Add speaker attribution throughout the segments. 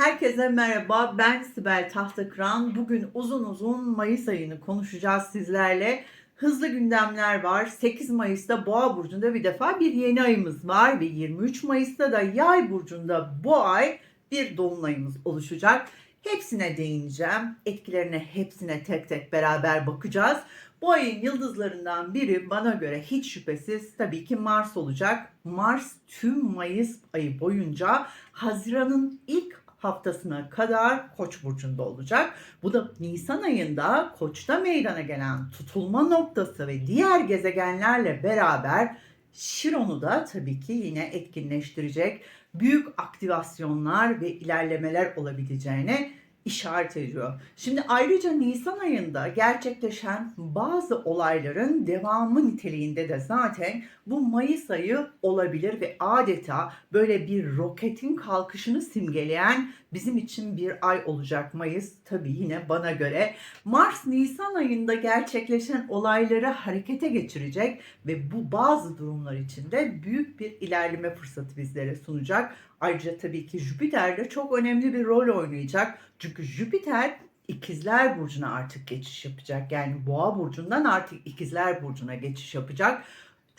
Speaker 1: Herkese merhaba. Ben Sibel Tahtakıran. Bugün uzun uzun Mayıs ayını konuşacağız sizlerle. Hızlı gündemler var. 8 Mayıs'ta Boğa burcunda bir defa bir yeni ayımız var ve 23 Mayıs'ta da Yay burcunda bu ay bir dolunayımız oluşacak. Hepsine değineceğim. Etkilerine hepsine tek tek beraber bakacağız. Bu ayın yıldızlarından biri bana göre hiç şüphesiz tabii ki Mars olacak. Mars tüm Mayıs ayı boyunca Haziran'ın ilk haftasına kadar Koç burcunda olacak. Bu da Nisan ayında Koç'ta meydana gelen tutulma noktası ve diğer gezegenlerle beraber Şiron'u da tabii ki yine etkinleştirecek büyük aktivasyonlar ve ilerlemeler olabileceğine işaret ediyor. Şimdi ayrıca Nisan ayında gerçekleşen bazı olayların devamı niteliğinde de zaten bu Mayıs ayı olabilir ve adeta böyle bir roketin kalkışını simgeleyen bizim için bir ay olacak Mayıs tabii yine bana göre. Mars Nisan ayında gerçekleşen olayları harekete geçirecek ve bu bazı durumlar için de büyük bir ilerleme fırsatı bizlere sunacak. Ayrıca tabii ki Jüpiter de çok önemli bir rol oynayacak. Çünkü Jüpiter İkizler Burcu'na artık geçiş yapacak. Yani Boğa Burcu'ndan artık İkizler Burcu'na geçiş yapacak.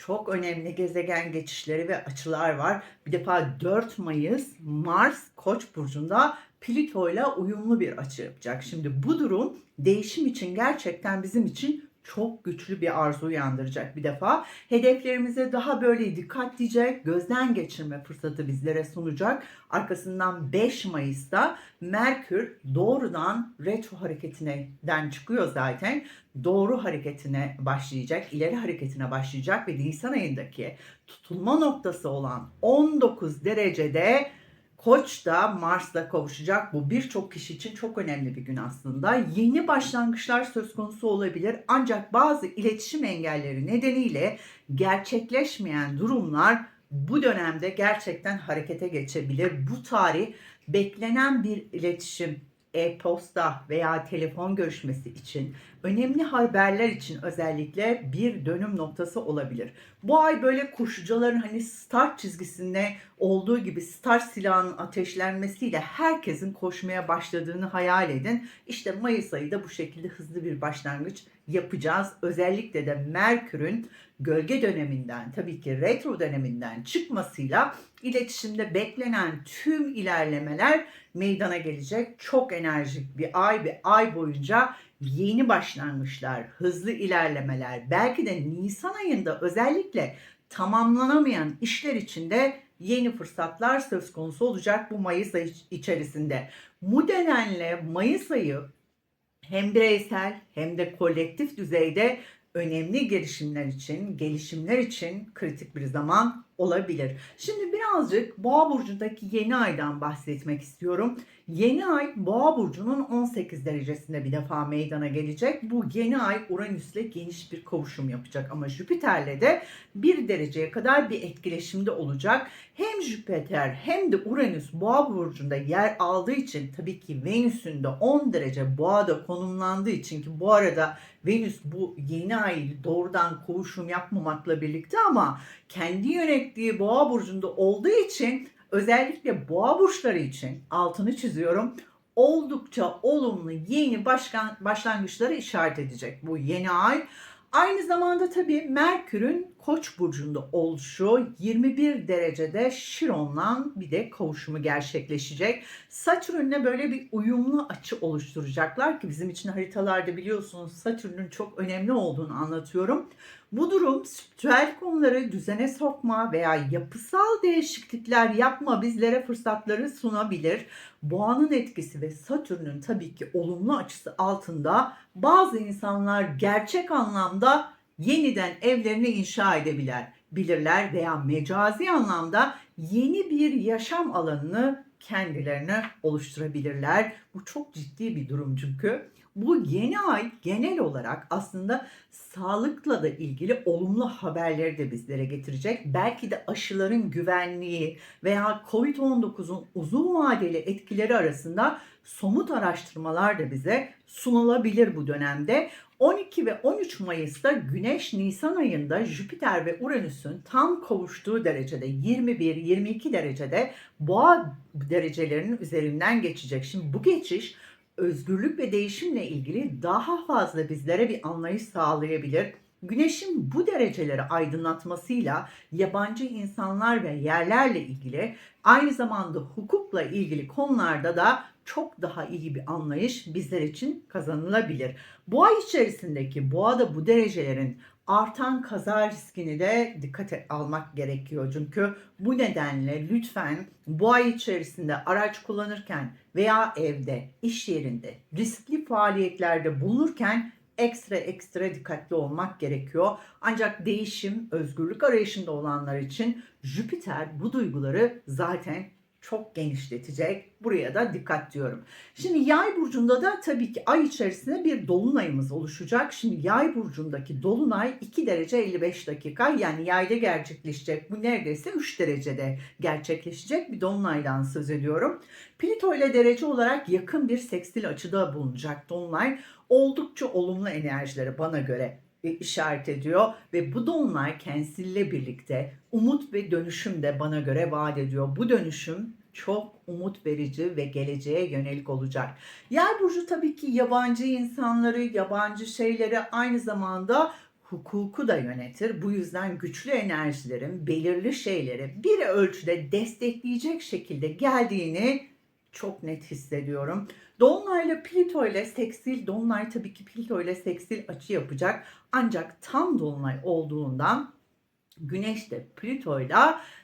Speaker 1: Çok önemli gezegen geçişleri ve açılar var. Bir defa 4 Mayıs Mars Koç burcunda Plüto ile uyumlu bir açı yapacak. Şimdi bu durum değişim için gerçekten bizim için çok güçlü bir arzu uyandıracak bir defa. Hedeflerimize daha böyle dikkatlice gözden geçirme fırsatı bizlere sunacak. Arkasından 5 Mayıs'ta Merkür doğrudan retro hareketinden çıkıyor zaten. Doğru hareketine başlayacak, ileri hareketine başlayacak ve Nisan ayındaki tutulma noktası olan 19 derecede Koç da Mars'la kavuşacak. Bu birçok kişi için çok önemli bir gün aslında. Yeni başlangıçlar söz konusu olabilir. Ancak bazı iletişim engelleri nedeniyle gerçekleşmeyen durumlar bu dönemde gerçekten harekete geçebilir. Bu tarih beklenen bir iletişim, e-posta veya telefon görüşmesi için, önemli haberler için özellikle bir dönüm noktası olabilir. Bu ay böyle koşucuların hani start çizgisinde olduğu gibi start silahının ateşlenmesiyle herkesin koşmaya başladığını hayal edin. İşte Mayıs ayı da bu şekilde hızlı bir başlangıç yapacağız. Özellikle de Merkür'ün gölge döneminden tabii ki retro döneminden çıkmasıyla iletişimde beklenen tüm ilerlemeler meydana gelecek. Çok enerjik bir ay ve ay boyunca yeni başlangıçlar, hızlı ilerlemeler, belki de Nisan ayında özellikle tamamlanamayan işler içinde yeni fırsatlar söz konusu olacak bu Mayıs ayı içerisinde. Bu nedenle Mayıs ayı hem bireysel hem de kolektif düzeyde önemli girişimler için, gelişimler için kritik bir zaman olabilir. Şimdi birazcık Boğa burcundaki yeni aydan bahsetmek istiyorum. Yeni ay Boğa burcunun 18 derecesinde bir defa meydana gelecek. Bu yeni ay Uranüs'le geniş bir kavuşum yapacak ama Jüpiter'le de bir dereceye kadar bir etkileşimde olacak. Hem Jüpiter hem de Uranüs Boğa burcunda yer aldığı için tabii ki Venüs'ün de 10 derece Boğa'da konumlandığı için ki bu arada Venüs bu yeni ay doğrudan kavuşum yapmamakla birlikte ama kendi yönettiği Boğa burcunda olduğu için özellikle Boğa burçları için altını çiziyorum oldukça olumlu yeni başkan, başlangıçları işaret edecek bu yeni ay. Aynı zamanda tabii Merkür'ün Koç burcunda oluşu 21 derecede Şiron'la bir de kavuşumu gerçekleşecek. Satürn'le böyle bir uyumlu açı oluşturacaklar ki bizim için haritalarda biliyorsunuz Satürn'ün çok önemli olduğunu anlatıyorum. Bu durum spiritüel konuları düzene sokma veya yapısal değişiklikler yapma bizlere fırsatları sunabilir. Boğanın etkisi ve Satürn'ün tabii ki olumlu açısı altında bazı insanlar gerçek anlamda yeniden evlerini inşa edebilir bilirler veya mecazi anlamda yeni bir yaşam alanını kendilerine oluşturabilirler. Bu çok ciddi bir durum çünkü. Bu yeni ay genel olarak aslında sağlıkla da ilgili olumlu haberleri de bizlere getirecek. Belki de aşıların güvenliği veya COVID-19'un uzun vadeli etkileri arasında somut araştırmalar da bize sunulabilir bu dönemde. 12 ve 13 Mayıs'ta Güneş Nisan ayında Jüpiter ve Uranüs'ün tam kavuştuğu derecede 21-22 derecede boğa derecelerinin üzerinden geçecek. Şimdi bu geçiş özgürlük ve değişimle ilgili daha fazla bizlere bir anlayış sağlayabilir. Güneşin bu dereceleri aydınlatmasıyla yabancı insanlar ve yerlerle ilgili aynı zamanda hukukla ilgili konularda da çok daha iyi bir anlayış bizler için kazanılabilir. Bu ay içerisindeki boğada bu derecelerin artan kaza riskini de dikkate almak gerekiyor. Çünkü bu nedenle lütfen bu ay içerisinde araç kullanırken veya evde, iş yerinde riskli faaliyetlerde bulunurken ekstra ekstra dikkatli olmak gerekiyor. Ancak değişim, özgürlük arayışında olanlar için Jüpiter bu duyguları zaten çok genişletecek. Buraya da dikkat diyorum. Şimdi yay burcunda da tabii ki ay içerisinde bir dolunayımız oluşacak. Şimdi yay burcundaki dolunay 2 derece 55 dakika yani yayda gerçekleşecek. Bu neredeyse 3 derecede gerçekleşecek bir dolunaydan söz ediyorum. Plüto ile derece olarak yakın bir sekstil açıda bulunacak dolunay. Oldukça olumlu enerjileri bana göre işaret ediyor ve bu dolunay kendisiyle birlikte umut ve dönüşüm de bana göre vaat ediyor. Bu dönüşüm çok umut verici ve geleceğe yönelik olacak. Yay burcu tabii ki yabancı insanları, yabancı şeyleri aynı zamanda hukuku da yönetir. Bu yüzden güçlü enerjilerin belirli şeyleri bir ölçüde destekleyecek şekilde geldiğini çok net hissediyorum. Dolunay ile Plüto ile seksil, Dolunay tabii ki Plüto ile seksil açı yapacak. Ancak tam Dolunay olduğundan Güneş de Plüto ile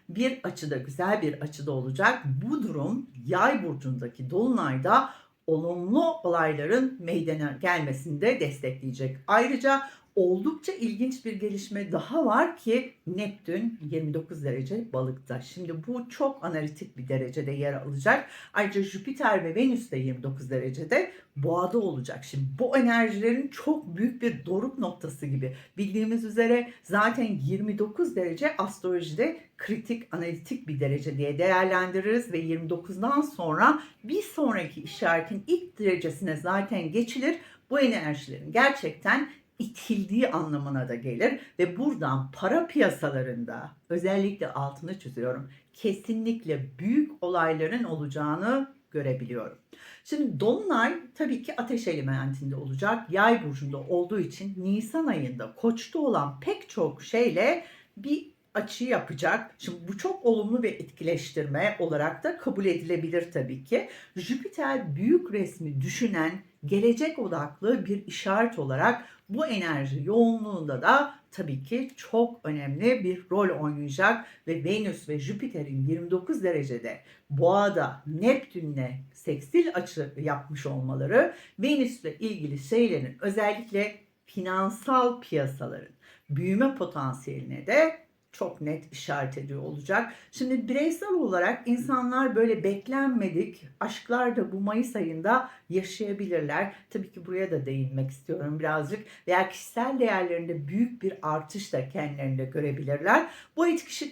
Speaker 1: bir açıda, güzel bir açıda olacak. Bu durum Yay burcundaki Dolunay'da olumlu olayların meydana gelmesini de destekleyecek. Ayrıca oldukça ilginç bir gelişme daha var ki Neptün 29 derece balıkta. Şimdi bu çok analitik bir derecede yer alacak. Ayrıca Jüpiter ve Venüs de 29 derecede boğada olacak. Şimdi bu enerjilerin çok büyük bir doruk noktası gibi. Bildiğimiz üzere zaten 29 derece astrolojide kritik analitik bir derece diye değerlendiririz ve 29'dan sonra bir sonraki işaretin ilk derecesine zaten geçilir. Bu enerjilerin gerçekten itildiği anlamına da gelir ve buradan para piyasalarında özellikle altını çiziyorum kesinlikle büyük olayların olacağını görebiliyorum. Şimdi Dolunay tabii ki ateş elementinde olacak. Yay burcunda olduğu için Nisan ayında Koç'ta olan pek çok şeyle bir açı yapacak. Şimdi bu çok olumlu bir etkileştirme olarak da kabul edilebilir tabii ki. Jüpiter büyük resmi düşünen, gelecek odaklı bir işaret olarak bu enerji yoğunluğunda da tabii ki çok önemli bir rol oynayacak ve Venüs ve Jüpiter'in 29 derecede Boğa'da Neptün'le seksil açı yapmış olmaları Venüs'le ilgili şeylerin özellikle finansal piyasaların büyüme potansiyeline de çok net işaret ediyor olacak. Şimdi bireysel olarak insanlar böyle beklenmedik aşklar da bu Mayıs ayında yaşayabilirler. Tabii ki buraya da değinmek istiyorum birazcık. Veya kişisel değerlerinde büyük bir artış da kendilerinde görebilirler. Bu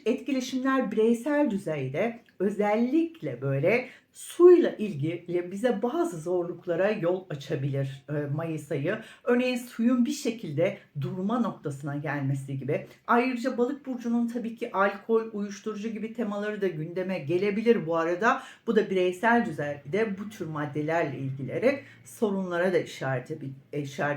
Speaker 1: etkileşimler bireysel düzeyde özellikle böyle suyla ilgili bize bazı zorluklara yol açabilir e, Mayıs ayı. Örneğin suyun bir şekilde durma noktasına gelmesi gibi. Ayrıca balık burcunun tabii ki alkol, uyuşturucu gibi temaları da gündeme gelebilir bu arada. Bu da bireysel düzeyde bu tür maddelerle ilgileri sorunlara da işaret,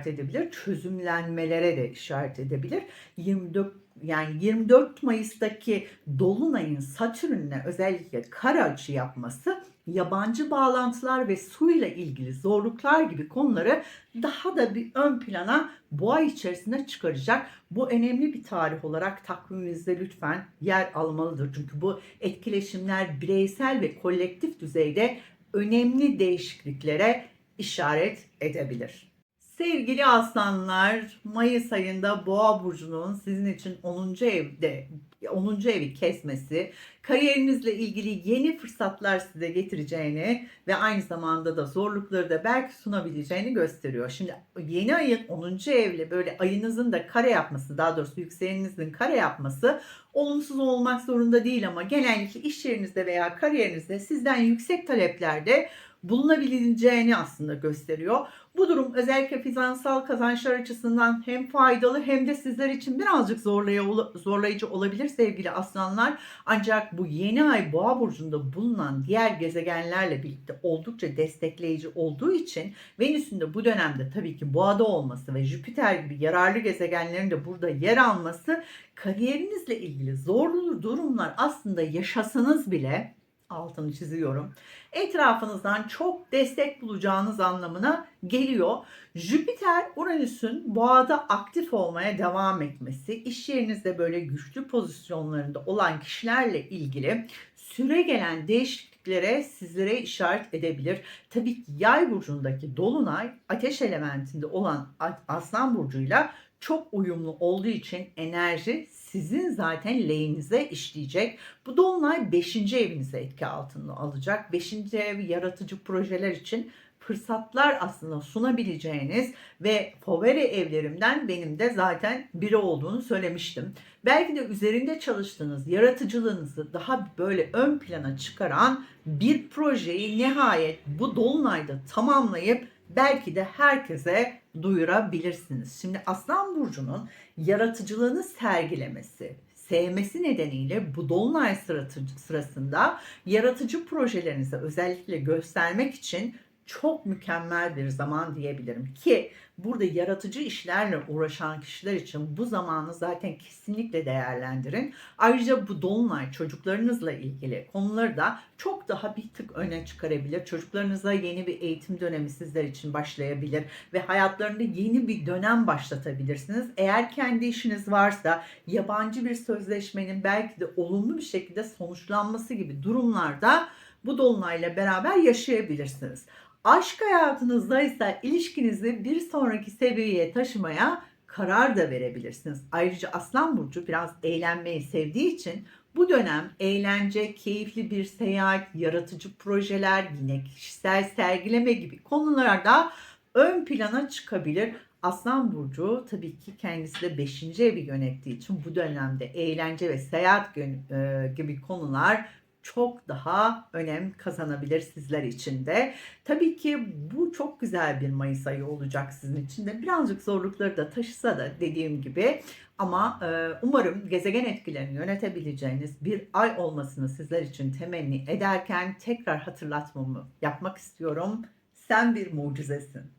Speaker 1: edebilir. Çözümlenmelere de işaret edebilir. 24 yani 24 Mayıs'taki Dolunay'ın Satürn'le özellikle kara açı yapması yabancı bağlantılar ve suyla ilgili zorluklar gibi konuları daha da bir ön plana bu ay içerisinde çıkaracak. Bu önemli bir tarih olarak takviminizde lütfen yer almalıdır. Çünkü bu etkileşimler bireysel ve kolektif düzeyde önemli değişikliklere işaret edebilir. Sevgili aslanlar, Mayıs ayında Boğa burcunun sizin için 10. evde 10. evi kesmesi, kariyerinizle ilgili yeni fırsatlar size getireceğini ve aynı zamanda da zorlukları da belki sunabileceğini gösteriyor. Şimdi yeni ayın 10. evle böyle ayınızın da kare yapması, daha doğrusu yükselenizin kare yapması olumsuz olmak zorunda değil ama genellikle iş yerinizde veya kariyerinizde sizden yüksek taleplerde bulunabileceğini aslında gösteriyor. Bu durum özellikle finansal kazançlar açısından hem faydalı hem de sizler için birazcık zorlay- zorlayıcı olabilir sevgili aslanlar. Ancak bu yeni ay boğa burcunda bulunan diğer gezegenlerle birlikte oldukça destekleyici olduğu için Venüs'ün de bu dönemde tabii ki boğada olması ve Jüpiter gibi yararlı gezegenlerin de burada yer alması kariyerinizle ilgili zorlu durumlar aslında yaşasanız bile altını çiziyorum. Etrafınızdan çok destek bulacağınız anlamına geliyor. Jüpiter Uranüs'ün boğada aktif olmaya devam etmesi, iş yerinizde böyle güçlü pozisyonlarında olan kişilerle ilgili süre gelen değişikliklere sizlere işaret edebilir. Tabii ki yay burcundaki dolunay ateş elementinde olan aslan burcuyla çok uyumlu olduğu için enerji sizin zaten lehinize işleyecek. Bu dolunay 5. evinize etki altında alacak. 5. ev yaratıcı projeler için fırsatlar aslında sunabileceğiniz ve favori evlerimden benim de zaten biri olduğunu söylemiştim. Belki de üzerinde çalıştığınız yaratıcılığınızı daha böyle ön plana çıkaran bir projeyi nihayet bu dolunayda tamamlayıp belki de herkese duyurabilirsiniz. Şimdi Aslan Burcu'nun yaratıcılığını sergilemesi, sevmesi nedeniyle bu dolunay sırası- sırasında yaratıcı projelerinizi özellikle göstermek için çok mükemmel bir zaman diyebilirim ki burada yaratıcı işlerle uğraşan kişiler için bu zamanı zaten kesinlikle değerlendirin. Ayrıca bu dolunay çocuklarınızla ilgili konuları da çok daha bir tık öne çıkarabilir. Çocuklarınıza yeni bir eğitim dönemi sizler için başlayabilir ve hayatlarında yeni bir dönem başlatabilirsiniz. Eğer kendi işiniz varsa yabancı bir sözleşmenin belki de olumlu bir şekilde sonuçlanması gibi durumlarda bu dolunayla beraber yaşayabilirsiniz. Aşk hayatınızda ise ilişkinizi bir sonraki seviyeye taşımaya karar da verebilirsiniz. Ayrıca Aslan Burcu biraz eğlenmeyi sevdiği için bu dönem eğlence, keyifli bir seyahat, yaratıcı projeler, yine kişisel sergileme gibi konularda ön plana çıkabilir. Aslan Burcu tabii ki kendisi de 5. evi yönettiği için bu dönemde eğlence ve seyahat e, gibi konular çok daha önem kazanabilir sizler için de. Tabii ki bu çok güzel bir Mayıs ayı olacak sizin için de. Birazcık zorlukları da taşısa da dediğim gibi ama e, umarım gezegen etkilerini yönetebileceğiniz bir ay olmasını sizler için temenni ederken tekrar hatırlatmamı yapmak istiyorum. Sen bir mucizesin.